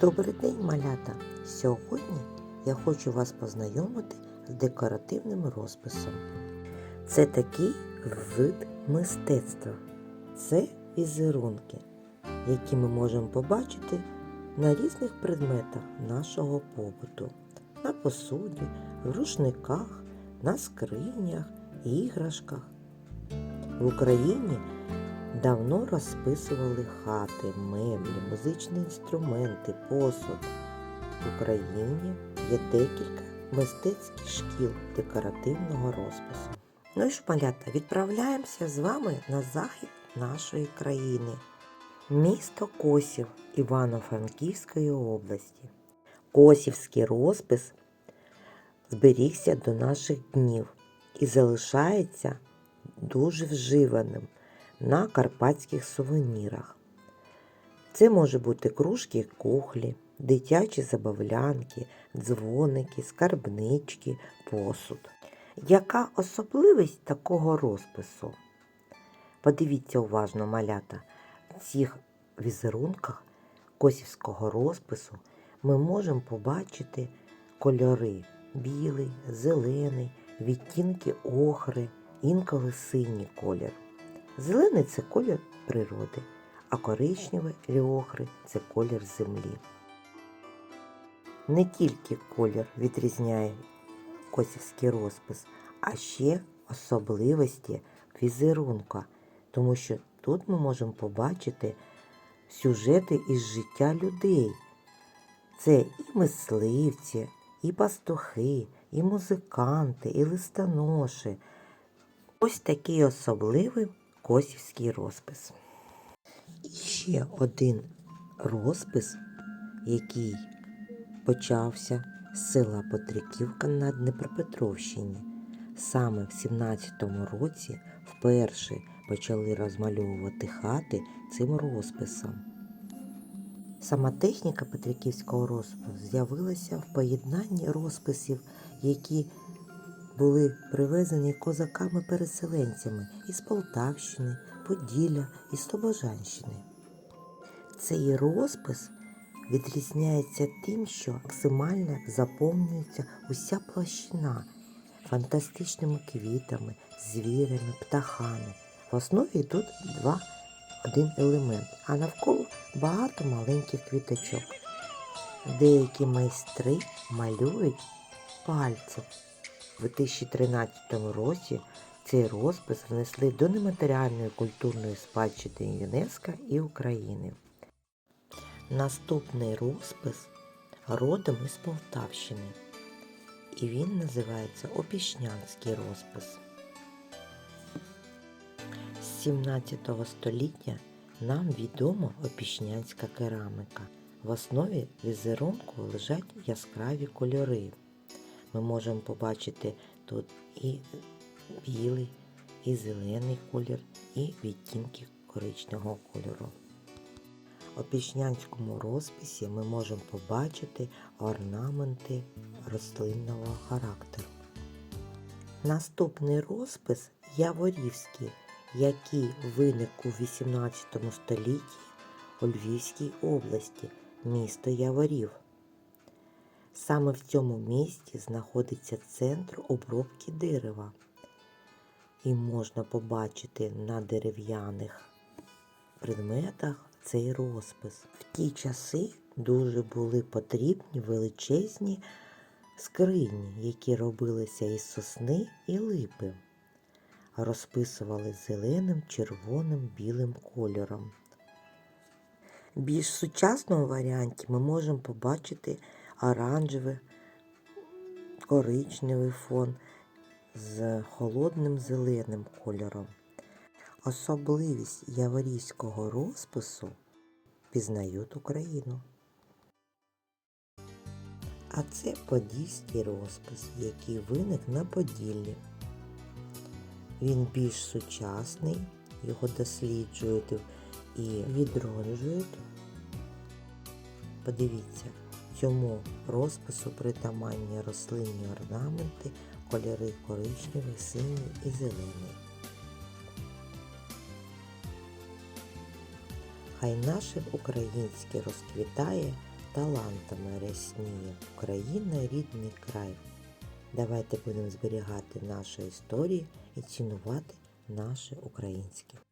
Добрий день, малята! Сьогодні я хочу вас познайомити з декоративним розписом. Це такий вид мистецтва. Це візерунки, які ми можемо побачити на різних предметах нашого побуту. На посуді, в рушниках, на скринях, іграшках. В Україні давно розписували хати, меблі, музичні інструменти, посуд. В Україні є декілька мистецьких шкіл декоративного розпису. Ну і ж, малята, відправляємося з вами на захід нашої країни. Місто Косів Івано-Франківської області. Косівський розпис зберігся до наших днів і залишається дуже вживаним на карпатських сувенірах. Це може бути кружки кухлі, дитячі забавлянки, дзвоники, скарбнички, посуд. Яка особливість такого розпису? Подивіться уважно, малята, в цих візерунках косівського розпису ми можемо побачити кольори білий, зелений, відтінки охри, інколи синій колір. Зелений це колір природи, а коричневий і охри це колір землі. Не тільки колір відрізняє косівський розпис, а ще особливості візерунка, тому що тут ми можемо побачити сюжети із життя людей. Це і мисливці, і пастухи, і музиканти, і листоноші. Ось такий особливий косівський розпис. І ще один розпис, який почався з села Петриківка на Дніпропетровщині. Саме в 17-му році вперше почали розмальовувати хати цим розписом. Сама техніка Петриківського розпису з'явилася в поєднанні розписів, які були привезені козаками-переселенцями із Полтавщини, Поділля і Слобожанщини. Цей розпис відрізняється тим, що максимально заповнюється уся площина фантастичними квітами, звірями, птахами. В основі йдуть два один елемент, а навколо багато маленьких квіточок. Деякі майстри малюють пальцем. У 2013 році цей розпис внесли до нематеріальної культурної спадщини ЮНЕСКО і України. Наступний розпис родом із Полтавщини. І він називається Опішнянський розпис. З 17 століття нам відома опішнянська керамика. В основі візерунку лежать яскраві кольори. Ми можемо побачити тут і білий, і зелений колір, і відтінки коричневого кольору. У пішнянському розписі ми можемо побачити орнаменти рослинного характеру. Наступний розпис Яворівський, який виник у 18 столітті у Львівській області, місто Яворів. Саме в цьому місті знаходиться центр обробки дерева. І можна побачити на дерев'яних предметах цей розпис. В ті часи дуже були потрібні величезні скрині, які робилися із сосни і липи. Розписували зеленим, червоним, білим кольором. Більш сучасному варіанті ми можемо побачити оранжевий, коричневий фон з холодним зеленим кольором. Особливість яворівського розпису пізнають Україну. А це подільський розпис, який виник на Поділлі. Він більш сучасний, його досліджують і відроджують. Подивіться, цьому розпису притаманні рослинні орнаменти, кольори коричневий, синій і зелений. Хай наше українське розквітає талантами рясніє Україна рідний край. Давайте будемо зберігати нашу історію і цінувати наше українське.